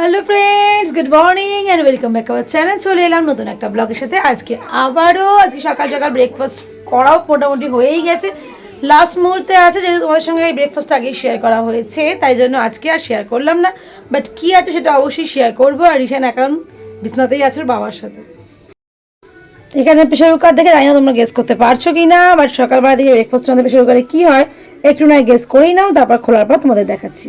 Hello friends good morning and welcome back our channel চলে এলাম নতুন একটা ব্লগের সাথে। আজকে আবারও আজকে সকাল সকাল ব্রেকফাস্ট করাও মোটামুটি হয়েই গেছে। লাস্ট মুহূর্তে আছে, যেহেতু তোমাদের সঙ্গে এই ব্রেকফাস্ট আগেই শেয়ার করা হয়েছে, তাই জন্য আজকে আর শেয়ার করলাম না। বাট কী আছে সেটা অবশ্যই শেয়ার করব। আর রিশান এখন বিছনাতেই আছে বাবার সাথে। এখানে প্রেশার কুকার দেখে জানি না তোমরা গেস করতে পারছ কি না বাট সকালবেলা দিকে ব্রেকফাস্ট আমাদের প্রেশার কুকারে কী হয়, একটু নয় গেস করেই নাও, তারপর খোলার পর তোমাদের দেখাচ্ছি।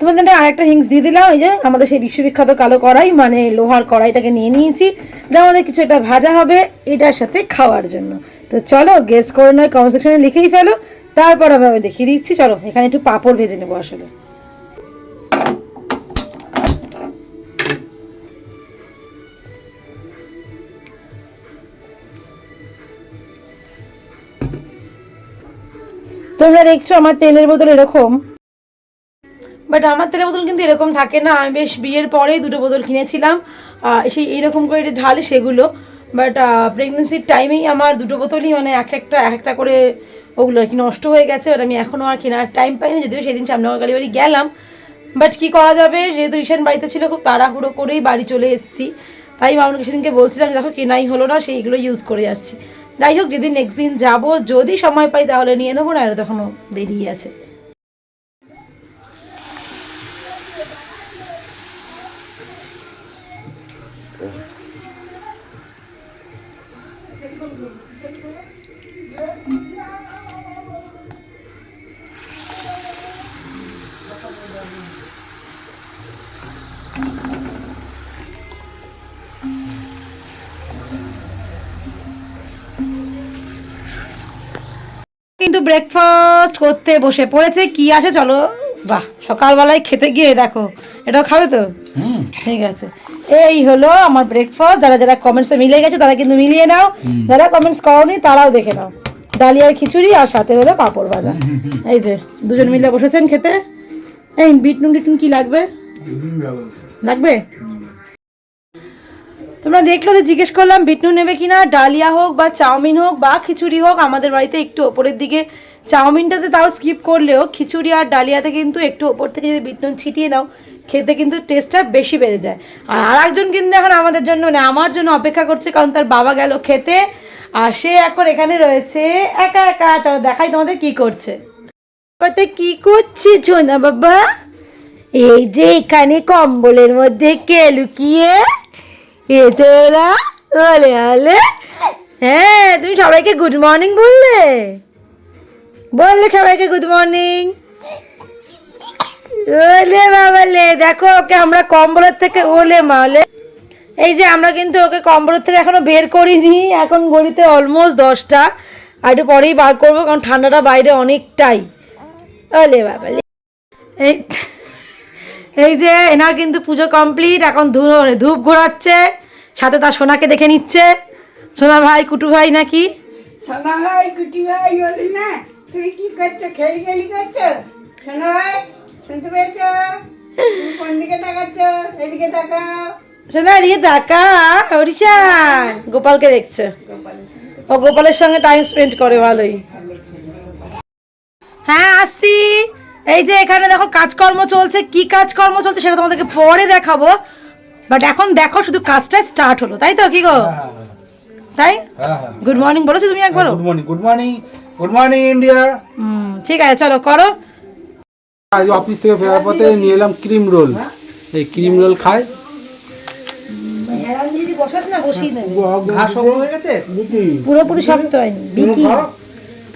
তোমাদের আরেকটা হিংস দিয়ে দিলাম, এই যে আমাদের সেই বিশ্ববিখ্যাত কালো কড়াই মানে লোহার কড়াইটাকে নিয়ে নিয়েছি এটা আমাদের কিছু একটা ভাজা হবে এটার সাথে খাওয়ার জন্য। তো চলো গেস করে নয় কমেন্ট সেকশনে লিখেই ফেলো, তারপর আমি দেখিয়ে দিচ্ছি, চলো এখানে একটু পাঁপড় ভেজে নেব আসলে। তোমরা দেখছ আমার তেলের বোতল এরকম বাট আমার তেলের বোতল কিন্তু এরকম থাকে না। আমি বেশ বিয়ের পরেই দুটো বোতল কিনেছিলাম। সেই এইরকম করে যে ঢালে সেগুলো। বাট প্রেগনেন্সির টাইমেই আমার দুটো বোতলই মানে এক একটা এক একটা করে ওগুলো আর কি নষ্ট হয়ে গেছে। বাট আমি এখনও আর কেনার টাইম পাইনি। যদিও সেদিন সামনে কালী বাড়ি গেলাম। বাট কি করা যাবে? যেহেতু রিসেন্ট বাড়িতে ছিল, খুব তাড়াহুড়ো করেই বাড়ি চলে এসেছি। তাই মামুনকে সেদিনকে বলছিলাম, দেখো, কেনাই হলো না, সেইগুলো ইউজ করে যাচ্ছি। যাই হোক, যেদিন নেক্সট দিন যাব, যদি সময় পাই তাহলে নিয়ে নেব না এটা তখনও দেরি আছে। ব্রেকফাস্ট করতে বসে পড়েছে। কি আছে চলো। বাহ সকালবেলায় খেতে গিয়ে দেখো। এটাও খাবে তো? ঠিক আছে। এই হলো আমার ব্রেকফাস্ট যারা যারা কমেন্টসে মিলে গেছে তারা কিন্তু মিলিয়ে নাও। যারা কমেন্টস করনি তারাও দেখে নাও। ডালিয়ার খিচুড়ি আর সাথে হলো পাঁপড় ভাজা। এই যে দুজন মিলে বসেছেন খেতে। এই বিটনুন টিটুন কি লাগবে? লাগবে? তোমরা দেখল তো জিজ্ঞেস করলাম বিটনু নেবে কিনা? ডালিয়া হোক বা চাউমিন হোক বা খিচুড়ি হোক, আমাদের বাড়িতে একটু ওপরের দিকে। চাউমিনটাতে তাও স্কিপ করলেও খিচুড়ি আর ডালিয়াতে কিন্তু একটু ওপর থেকে যদি বিটনুন ছিটিয়ে নাও, খেতে কিন্তু টেস্টটা বেশি বেড়ে যায়। আর আরেকজন কিন্তু এখন আমাদের জন্য মানে আমার জন্য অপেক্ষা করছে, কারণ তার বাবা গেল খেতে। আর সে এখন এখানে রয়েছে, একা একা। চলো দেখাই তোমাদের কি করছে। কি করছে ছোনা বাবা? এই যে এখানে কম্বলের মধ্যে কে লুকিয়ে এ তোরা ওলে ওলে হ্যাঁ তুমি সবাইকে গুড মর্নিং বললে? বললে সবাইকে গুড মর্নিং ওলে বাবালে, দেখো ওকে আমরা কম্বলের থেকে, ওলে মালে। এই যে আমরা কিন্তু ওকে কম্বলের থেকে এখনও বের করিনি, এখন ঘড়িতে অলমোস্ট দশটা। আর একটু পরেই বার করব, কারণ ঠান্ডাটা বাইরে অনেকটাই। ওলে বাবালে। এই এই যে এনার কিন্তু পুজো কমপ্লিট এখন ধূপ ধূপ ঘোরাচ্ছে সাথে তার সোনাকে দেখে নিচ্ছে। সোনা ভাই কুটু ভাই নাকি? সোনা ভাই কুটি ভাই বলি না তুমি কি করছ? খেলি খেলি করছ? সোনা ভাই শুনতে পেয়েছ? কোন দিকে তাকাচ্ছ? এদিকে তাকাও। সোনা এদিকে হরিশান। গোপালকে দেখছে। ও গোপালের সঙ্গে টাইম স্পেন্ড করে ভালোই। হ্যাঁ আসছি। এই যে এখানে দেখো কাজকর্ম চলছে কি কাজকর্ম চলছে সেটা তোমাদেরকে পরে দেখাবো। বাট এখন দেখো শুধু কাজটা স্টার্ট হলো তাই তো কি গো? তাই? হ্যাঁ হ্যাঁ গুড মর্নিং বলেছ তুমি একবারও? Good morning good morning good morning India hmm ঠিক আছে চলো করো। আজ অফিস থেকে ফেরার পথে নিয়ে এলাম ক্রিম রোল এই ক্রিম রোল খাই যদি বসাস না বসিয়ে নেবে ঘাস হয়ে গেছে? বিকি পুরোপুরি শক্ত হয়নি। বিকি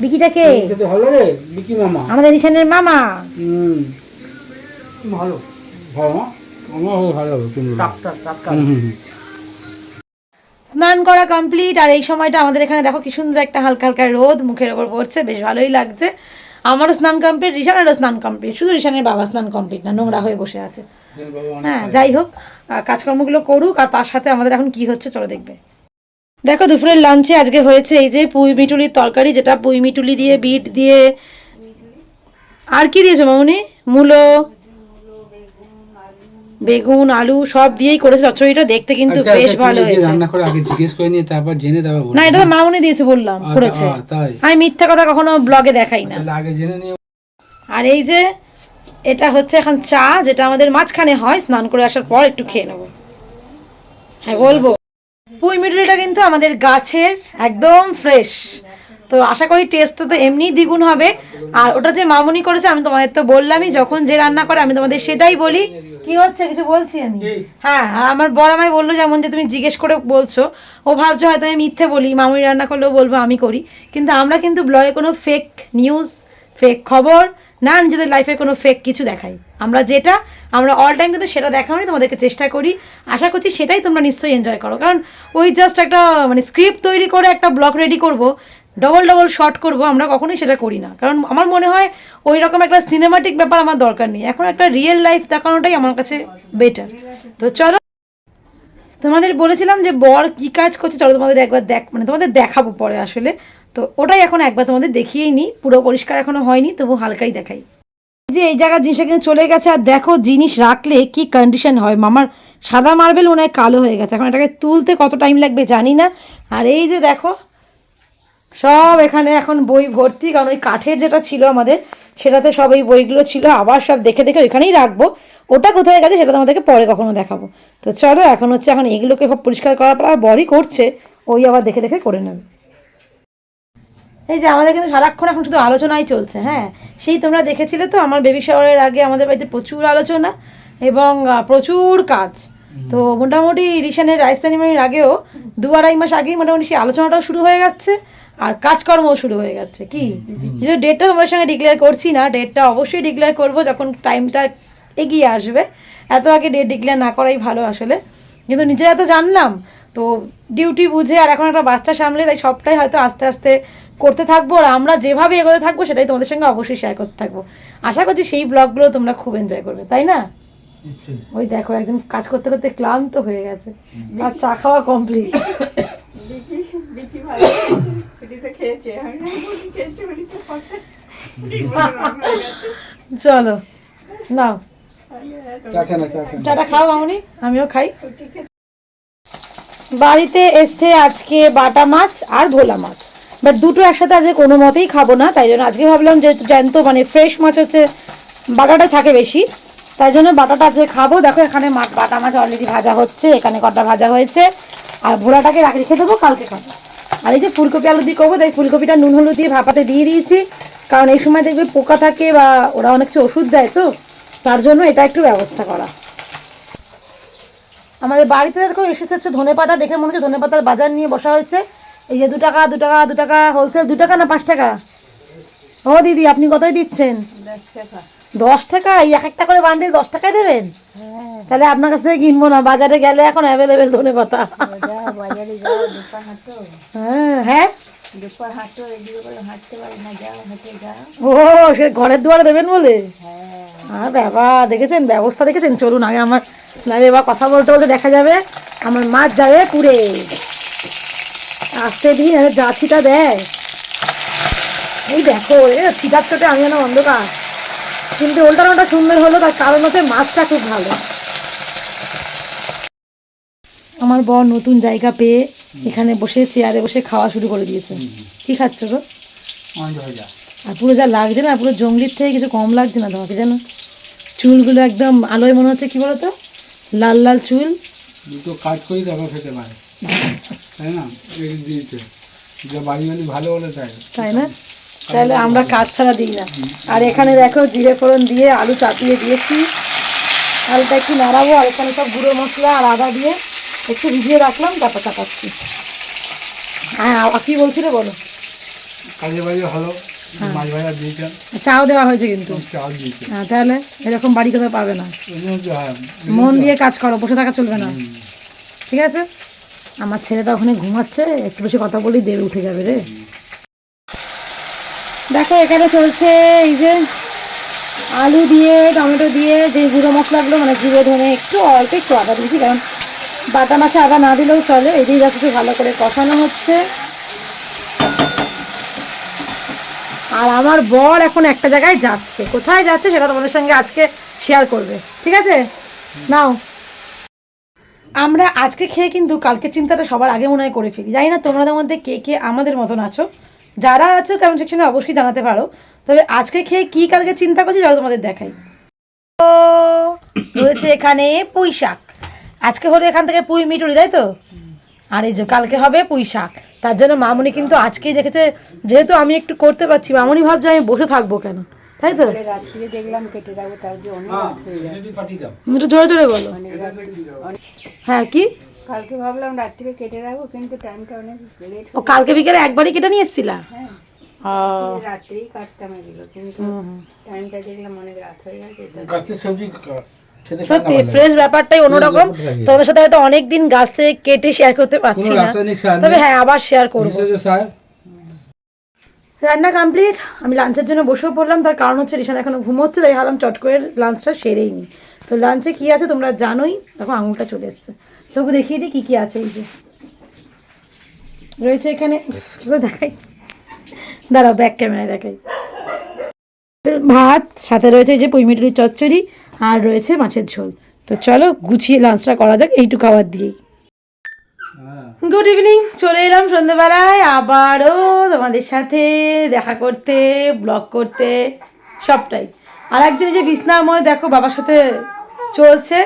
বিকিটা কে? ভালো রে বিকি মামা। আমাদের রিশানের মামা। হুম। ভালো। ভালো আমার। স্নান করা কমপ্লিট আর এই সময়টা আমাদের এখানে দেখো কি সুন্দর একটা হালকা হালকা রোদ মুখের ওপর পড়ছে বেশ ভালোই লাগছে। আমারও স্নান কমপ্লিট রিশানেরও স্নান কমপ্লিট শুধু রিশানের বাবা স্নান কমপ্লিট না নোংরা হয়ে বসে আছে। হ্যাঁ যাই হোক কাজকর্মগুলো করুক আর তার সাথে আমাদের এখন কি হচ্ছে চলো দেখবে। দেখো দুপুরের লাঞ্চে আজকে হয়েছে এই যে পুঁই মিটুলির তরকারি যেটা পুঁই মিটুলি দিয়ে বিট দিয়ে। আর কি দিয়েছ মামুনি? মূলো বেগুন আলু সব দিয়েই করেছে চচ্চড়িটা। দেখতে কিন্তু আচ্ছা, বেশ আচ্ছা, ভালো হয়েছে। রান্না করে আগে জিজ্ঞেস করে নিয়ে তারপর জেনে দেবে না এটা মামুনি দিয়েছে বললাম করেছে। তাই। আমি মিথ্যা কথা কখনো ব্লগে দেখাই না। আগে জেনে নিয়ে আর এই যে এটা হচ্ছে এখন চা যেটা আমাদের মাঝখানে হয় স্নান করে আসার পর একটু খেয়ে নেব। হ্যাঁ বলব। পুঁই মিডুলিটা কিন্তু আমাদের গাছের একদম ফ্রেশ তো আশা করি টেস্ট তো এমনিই দ্বিগুণ হবে। আর ওটা যে মামুনি করেছে আমি তোমাদের তো বললামই যখন যে রান্না করে আমি তোমাদের সেটাই বলি। কি হচ্ছে? কিছু বলছি আমি? হ্যাঁ আর আমার বড় আমায় বলল যেমন যে তুমি জিজ্ঞেস করে বলছো ও ভাবছ হয়তো আমি মিথ্যে বলি মামুনি রান্না করলেও বলব আমি করি। কিন্তু আমরা কিন্তু ব্লগে কোনো ফেক নিউজ ফেক খবর না, নিজেদের লাইফের কোনো ফেক কিছু দেখাই। আমরা যেটা, আমরা অল টাইম কিন্তু সেটা দেখানোরই তোমাদেরকে চেষ্টা করি। আশা করছি সেটাই তোমরা নিশ্চয়ই এনজয় করো। কারণ ওই জাস্ট একটা মানে স্ক্রিপ্ট তৈরি করে একটা ব্লগ রেডি করব ডবল ডবল শর্ট করব, আমরা কখনোই সেটা করি না। কারণ আমার মনে হয় ওই রকম একটা সিনেমাটিক ব্যাপার আমার দরকার নেই। এখন একটা রিয়েল লাইফ দেখানোটাই আমার কাছে বেটার তো চলো তোমাদের বলেছিলাম যে বর কি কাজ করছে, চলো তোমাদের একবার দেখ মানে তোমাদের দেখাবো পরে আসলে। তো ওটাই এখন একবার তোমাদের দেখিয়েই নি, পুরো পরিষ্কার এখনও হয়নি, তবু হালকাই দেখাই। যে এই জায়গার জিনিসটা কিন্তু চলে গেছে, আর দেখো জিনিস রাখলে কি কন্ডিশন হয়। মামার সাদা মার্বেল মনে হয় কালো হয়ে গেছে। এখন এটাকে তুলতে কত টাইম লাগবে জানি না। আর এই যে দেখো, সব এখানে এখন বই ভর্তি, কারণ ওই কাঠের যেটা ছিল আমাদের, সেটাতে সব এই বইগুলো ছিল, আবার সব দেখে দেখে ওইখানেই রাখব। ওটা কোথায় গেছে সেটা তোমাদেরকে পরে কখনো দেখাবো। তো চলো এখন হচ্ছে এখন এগুলোকে খুব পরিষ্কার করার পর আর বড়ই করছে ওই আবার দেখে দেখে করে নেবে। এই যে আমাদের কিন্তু সারাক্ষণ এখন শুধু আলোচনাই চলছে হ্যাঁ? সেই তোমরা দেখেছিলে তো আমার বেবি শাওয়ারের আগে আমাদের বাড়িতে প্রচুর আলোচনা এবং প্রচুর কাজ। তো মোটামুটি রিসেন্টের রাইস সেরিমনির আগেও দু আড়াই মাস আগেই মোটামুটি সেই আলোচনাটাও শুরু হয়ে যাচ্ছে আর কাজকর্মও শুরু হয়ে গেছে কি? যে ডেটটা তোমাদের সঙ্গে ডিক্লেয়ার করছি না ডেটটা অবশ্যই ডিক্লেয়ার করব যখন টাইমটা এগিয়ে আসবে। এত আগে ডেট ডিক্লেয়ার না করাই ভালো আসলে। কিন্তু নিজেরা তো জানলাম। তো ডিউটি বুঝে আর এখন একটা বাচ্চা সামলে তাই সবটাই হয়তো আস্তে আস্তে করতে থাকব। আর আমরা যেভাবে এগোতে থাকব সেটাই তোমাদের সঙ্গে অবশ্যই শেয়ার করতে থাকব। আশা করছি সেই ব্লগগুলো তোমরা খুব এনজয় করবে তাই না? ওই দেখো একদম কাজ করতে করতে ক্লান্ত হয়ে গেছে। আর চা খাওয়া কমপ্লিট চলো নাও। চাটা খাও মামনি আমিও খাই। বাড়িতে এসছে আজকে বাটা মাছ আর ভোলা মাছ। বাট দুটো একসাথে আজকে কোনো মতেই খাব না তাই জন্য আজকে ভাবলাম যে জ্যান্ত মানে ফ্রেশ মাছ হচ্ছে বাটাটা থাকে বেশি। তাই জন্য বাটাটা আজকে খাব। দেখো এখানে মাছ বাটা মাছ অলরেডি ভাজা হচ্ছে এখানে কটা ভাজা হয়েছে। আর ভোলাটাকে রাখে রেখে দেবো কালকে খাব। আর এই যে ফুলকপি আলু দিয়ে করব তাই ফুলকপিটা নুন হলুদ দিয়ে ভাপাতে দিয়ে দিয়েছি। কারণ এই সময় দেখবে পোকা থাকে বা ওরা অনেক কিছু ওষুধ দেয় তো। তার জন্য এটা একটু ব্যবস্থা করা। আমাদের বাড়িতে দেখো এসেছে হচ্ছে ধনে পাতা দেখে মনে হচ্ছে ধনে পাতার বাজার নিয়ে বসা হয়েছে। এই যে দু টাকা দু টাকা দু টাকা হোলসেল দু টাকা না পাঁচ টাকা? ও দিদি আপনি কতই দিচ্ছেন? দশ টাকা। এই এক একটা করে বান্ডিল দশ টাকায় দেবেন? তাহলে আপনার কাছ থেকে কিনবো না বাজারে গেলে এখন অ্যাভেলেবেল ধনে পাতা হ্যাঁ হ্যাঁ। পারি ও সে ঘরের দুয়ারে দেবেন বলে? হ্যাঁ। আর বাবা দেখেছেন? ব্যবস্থা দেখেছেন? চলুন আগে আমার নাহলে এবার কথা বলতে বলতে দেখা যাবে। আমার মাছ যাবে পুড়ে আসতে দিন আরে যা ছিটা দেয়। এই দেখো এ ছিটার চোটে আমি যেন অন্ধকার। কিন্তু ওল্টানোটা সুন্দর হলো তার কারণ হচ্ছে মাছটা খুব ভালো। আমার বর নতুন জায়গা পেয়ে এখানে বসে চেয়ারে বসে খাওয়া শুরু করে দিয়েছে। কি খাচ্ছ গো? আর পুরো যা লাগছে না পুরো জঙ্গলির থেকে কিছু কম লাগছে না তোমাকে জানো? চুলগুলো একদম আলোয় মনে হচ্ছে কি বলতো? লাল লাল চুল। দুটো কাজ করি তারপর খেতে পারে। তাই না? এই দিয়েছে যে বাড়ি ভালো হলে তাই। তাই না? তাহলে আমরা কাজ ছাড়া দিই না। আর এখানে দেখো জিরে ফোড়ন দিয়ে আলু চাপিয়ে দিয়েছি। আলুটা একটু নাড়াবো আর এখানে সব গুঁড়ো মশলা আর আদা দিয়ে একটু ভিজিয়ে রাখলাম তারপর চাপাচ্ছি। হ্যাঁ কি বলছিলে বলো? কাজে বাড়ি ভালো দিয়েছেন চাও দেওয়া হয়েছে কিন্তু। হ্যাঁ তাহলে এরকম বাড়ি কোথাও পাবে না। হ্যাঁ মন দিয়ে কাজ করো বসে থাকা চলবে না। ঠিক আছে? আমার ছেলেটা ওখানে ঘুমাচ্ছে একটু বেশি কথা বলেই দেবে উঠে যাবে রে। দেখো এখানে চলছে এই যে আলু দিয়ে টমেটো দিয়ে যে গুঁড়ো মশলাগুলো মানে জিরে ধনে একটু অল্প একটু আদা দিয়েছি কারণ বাটা মাছে আদা না দিলেও চলে, এই দিয়ে যাচ্ছে ভালো করে কষানো হচ্ছে। আর আমার বর এখন একটা জায়গায় যাচ্ছে। কোথায় যাচ্ছে সেটা তোমাদের সঙ্গে আজকে শেয়ার করবে। ঠিক আছে? নাও। আমরা আজকে খেয়ে কিন্তু কালকে চিন্তাটা সবার আগে মনে হয় করে ফেলি। জানি না তোমাদের মধ্যে কে কে আমাদের মতন আছো। যারা আছো কেমন সেকশনে অবশ্যই জানাতে পারো। তবে আজকে খেয়ে কি কালকে চিন্তা করছি যারা তোমাদের দেখাই। রয়েছে এখানে পুঁই শাক আজকে হলো এখান থেকে পুঁই মিটুরি তাই তো? আর এই যে কালকে হবে পুঁই শাক। তার জন্য মামুনি কিন্তু আজকেই দেখেছে যেহেতু আমি একটু করতে পারছি মামুনি ভাবছে আমি বসে থাকব কেন? তাই তো? বলে দেখলাম কেটে রাখব তার যে অনেক রাত হয়ে একটু জোরে জোরে বলো। হ্যাঁ কি? কালকে ভাবলাম রাত্রিরে কেটে রাখব কিন্তু টাইমটা অনেক লেট ও কালকে বিকেলে একবারই কেটে নিয়ে এসছিলা? হ্যাঁ। রাত্রেই কাটতাম এগুলো কিন্তু। টাইমটা দেখলাম অনেক রাত হয়ে গেছে সবজি সত্যি ফ্রেশ ব্যাপারটাই অন্যরকম। তোমাদের সাথে হয়তো অনেকদিন গাছ থেকে কেটে শেয়ার করতে পারছি না। তবে হ্যাঁ আবার শেয়ার করব। রান্না কমপ্লিট আমি লাঞ্চের জন্য বসেও পড়লাম তার কারণ হচ্ছে রিশান এখনও ঘুমোচ্ছে তাই ভাবলাম চট করে লাঞ্চটা সেরেই নি। তো লাঞ্চে কি আছে তোমরা জানোই দেখো আঙুলটা চলে এসছে। তবু দেখিয়ে দিই কী কী আছে এই যে। রয়েছে এখানে দেখাই? দাঁড়াও ব্যাক ক্যামেরায় দেখাই। ভাত, সাথে রয়েছে যে পুঁইমিটুরির চচ্চড়ি আর রয়েছে মাছের ঝোল। তো চলো গুছিয়ে লাঞ্চটা করা যাক, এইটুকু খাবার দিয়েই। গুড ইভিনিং চলে এলাম সন্ধ্যেবেলায়, আবারও তোমাদের সাথে দেখা করতে ব্লগ করতে, সবটাই। আর একদিন যে বিছনাময় দেখো, বাবার সাথে চলছে,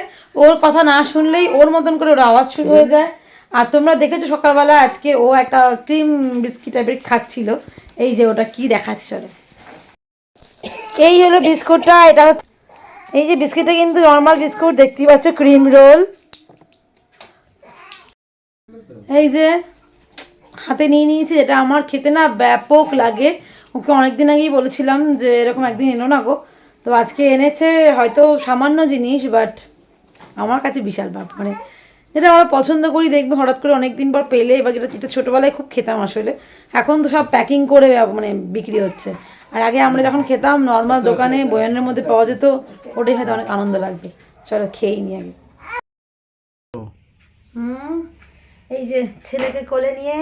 ওর কথা না শুনলেই ওর মতন করে ওর আওয়াজ শুরু হয়ে যায়। আর তোমরা দেখেছ সকালবেলা আজকে ও একটা ক্রিম বিস্কিট টাইপের খাচ্ছিল, এই যে ওটা কি দেখাচ্ছে, চলো। এই হলো বিস্কুটটা, এটা হচ্ছে এই যে বিস্কুটটা কিন্তু নর্মাল বিস্কুট, দেখতেই পাচ্ছ ক্রিম রোল এই যে হাতে নিয়ে নিয়েছি যেটা আমার খেতে না ব্যাপক লাগে। ওকে অনেকদিন আগেই বলেছিলাম যে এরকম একদিন এনো না গো। তো আজকে এনেছে হয়তো সামান্য জিনিস বাট আমার কাছে বিশাল ব্যাপ মানে যেটা আমরা পছন্দ করি, দেখবে হঠাৎ করে অনেক দিন পর পেলে, বা যেটা যেটা ছোটোবেলায় খুব খেতাম আসলে। এখন তো সব প্যাকিং করে মানে বিক্রি হচ্ছে। আর আগে আমরা যখন খেতাম নর্মাল দোকানে বয়ানের মধ্যে পাওয়া যেত ওটাই হয়তো অনেক আনন্দ লাগবে। চলো খেয়েই নি আগে। হুম এই যে ছেলেকে কোলে নিয়ে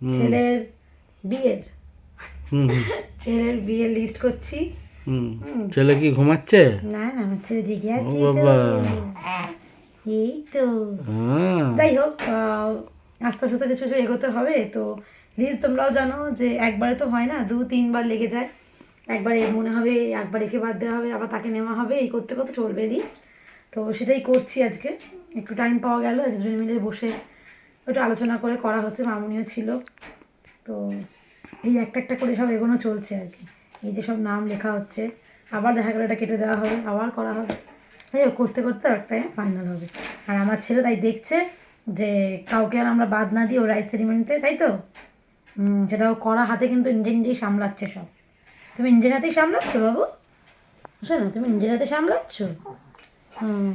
ছেলের বিয়ের। ছেলের বিয়ের লিস্ট করছি। হুম। ছেলে কি ঘুমাচ্ছে? না না আমার ছেলে জেগে আছে বাবা। এই তো। হ্যাঁ। যাই হোক আহ, আস্তে আস্তে কিছু কিছু এগোতে হবে। তো লিজ তোমরাও জানো যে একবারে তো হয় না দু তিনবার লেগে যায়। একবারে মনে হবে একবার একে বাদ দেওয়া হবে আবার তাকে নেওয়া হবে এই করতে করতে চলবে লিস্ট তো সেটাই করছি আজকে। একটু টাইম পাওয়া গেল দুজন মিলে বসে একটু আলোচনা করে করা হচ্ছে মামুনিও ছিল। তো এই একটা একটা করে সব এগোনো চলছে আর কি। এই যে সব নাম লেখা হচ্ছে আবার দেখা গেলো এটা কেটে দেওয়া হবে আবার করা হবে। তাই হোক, করতে করতে একটা ফাইনাল হবে। আর আমার ছেলে তাই দেখছে যে কাউকে আর আমরা বাদ না দিই ও রাইস সেরিমনিতে তাই তো? সেটাও করা হাতে কিন্তু নিজে নিজেই সামলাচ্ছে সব। তুমি নিজের হাতেই সামলাচ্ছ, বাবু? শোনো, তুমি নিজের হাতে সামলাচ্ছ?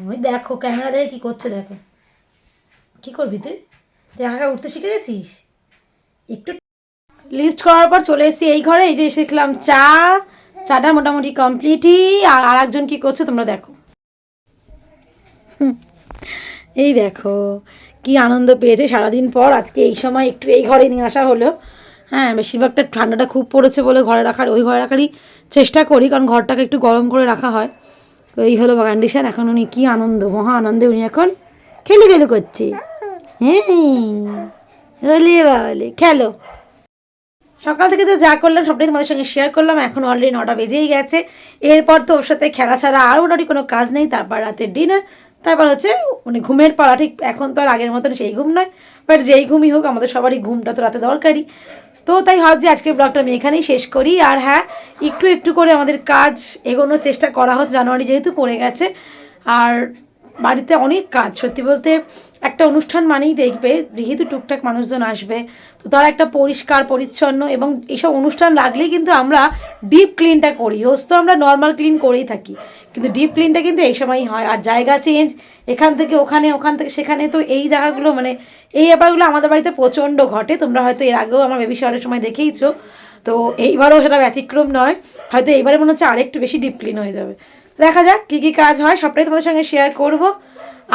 ওই দেখো, ক্যামেরা দেখে কী করছে দেখো। কী করবি তুই? তুই একা উঠতে শিখে গেছিস? একটু লিস্ট করার পর চলে এসেছি এই ঘরে, এই যে শিখলাম চা। চাটা মোটামুটি কমপ্লিটই আর আর একজন কী করছে তোমরা দেখো। এই দেখো, কি আনন্দ পেয়েছে সারাদিন পর। আজকে এই সময় একটু এই ঘরে নিয়ে আসা হলো। হ্যাঁ বেশিরভাগটা ঠান্ডাটা খুব পড়েছে বলে ঘরে রাখার, ওই ঘরে রাখারই চেষ্টা করি, কারণ ঘরটাকে একটু গরম করে রাখা হয়। তো এই হলো কন্ডিশন এখন উনি কি আনন্দ, মহা আনন্দে উনি এখন খেলে খেলে করছে। হ্যাঁ খেলো। সকাল থেকে তো যা করলাম, সবটাই তোমাদের সঙ্গে শেয়ার করলাম, এখন অলরেডি নটা বেজেই গেছে। এরপর তো ওর সাথে খেলা ছাড়া আর মোটামুটি কোনো কাজ নেই, তারপর রাতের ডিনার তারপর হচ্ছে মানে ঘুমের পালা, ঠিক এখন তো আর আগের মতন সেই ঘুম নয় বাট যেই ঘুমই হোক, আমাদের সবারই ঘুমটা তো রাতে দরকারি তো তাই ভাবছি আজকের ব্লগটা আমি এখানেই শেষ করি। আর হ্যাঁ একটু একটু করে আমাদের কাজ এগোনোর চেষ্টা করা হচ্ছে। জানুয়ারি যেহেতু পড়ে গেছে, আর বাড়িতে অনেক কাজ। সত্যি বলতে একটা অনুষ্ঠান মানেই দেখবে, যেহেতু টুকটাক মানুষজন আসবে, তো তারা একটা পরিষ্কার, পরিচ্ছন্ন এবং এইসব অনুষ্ঠান লাগলেই কিন্তু আমরা ডিপ ক্লিনটা করি। রোজ তো আমরা নর্মাল ক্লিন করেই থাকি। কিন্তু ডিপ ক্লিনটা কিন্তু এই সময়ই হয়। আর জায়গা চেঞ্জ এখান থেকে ওখানে, ওখান থেকে, সেখানে তো এই জায়গাগুলো মানে এই ব্যাপারগুলো আমাদের বাড়িতে প্রচণ্ড ঘটে। তোমরা হয়তো এর আগেও আমার বেবি শাওয়ারের সময় দেখেইছো। তো এইবারও সেটা ব্যতিক্রম নয়। হয়তো এইবারে মনে হচ্ছে আরেকটু বেশি ডিপ ক্লিন হয়ে যাবে। দেখা যাক কী কী কাজ হয়। সবটাই তোমাদের সঙ্গে শেয়ার করব।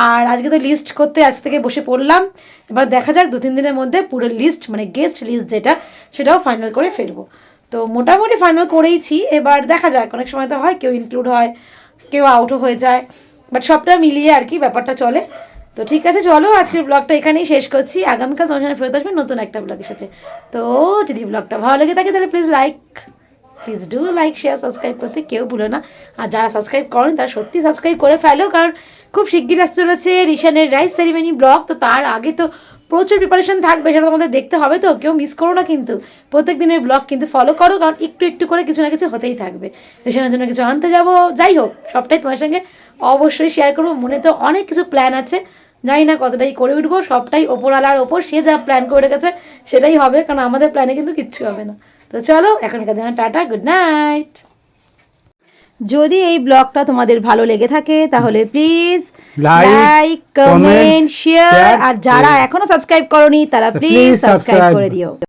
আর আজকে তো লিস্ট করতে আজ থেকে বসে পড়লাম। এবার দেখা যাক দু তিন দিনের মধ্যে পুরো লিস্ট মানে গেস্ট লিস্ট যেটা, সেটাও ফাইনাল করে ফেলব। তো মোটামুটি ফাইনাল করেইছি। এবার দেখা যাক, অনেক সময় তো হয় কেউ ইনক্লুড হয়, কেউ আউটও হয়ে যায় বাট সবটা মিলিয়ে আর কি ব্যাপারটা চলে। তো ঠিক আছে, চলো আজকের ব্লগটা এখানেই শেষ করছি। আগামীকাল তোমার সঙ্গে ফেরত আসবে নতুন একটা ব্লগের সাথে। তো যদি ব্লগটা ভালো লেগে থাকে তাহলে please like please do like share subscribe করতে কেউ ভুলো না। আর যারা সাবস্ক্রাইব করেন, তারা সত্যি সাবস্ক্রাইব করে ফেলো, কারণ খুব শিগগির আসতে চলেছে রিশানের রাইস সেরিমনি ব্লগ তো তার আগে তো প্রচুর প্রিপারেশন থাকবে, সেটা তোমাদের দেখতে হবে তো, কেউ মিস করো না কিন্তু। প্রত্যেক দিনের ব্লগ কিন্তু ফলো করো, কারণ একটু একটু করে কিছু না কিছু হতেই থাকবে। রেশনের জন্য কিছু আনতে যাব, যাই হোক, সবটাই তোমার সঙ্গে অবশ্যই শেয়ার করব। মনে তো অনেক কিছু প্ল্যান আছে, জানি না কতটাই করে উঠবো, সবটাই ওপরওয়ালার ওপর, সে যা প্ল্যান করে রেখেছে, সেটাই হবে, কারণ আমাদের প্ল্যানে কিন্তু কিচ্ছু হবে না। তো চলো, এখনকার জন্য টাটা গুড নাইট যদি এই ব্লগটা তোমাদের ভালো লেগে থাকে, তাহলে প্লিজ লাইক কমেন্ট শেয়ার আর যারা এখনও সাবস্ক্রাইব করনি তারা প্লিজ সাবস্ক্রাইব করে দিও।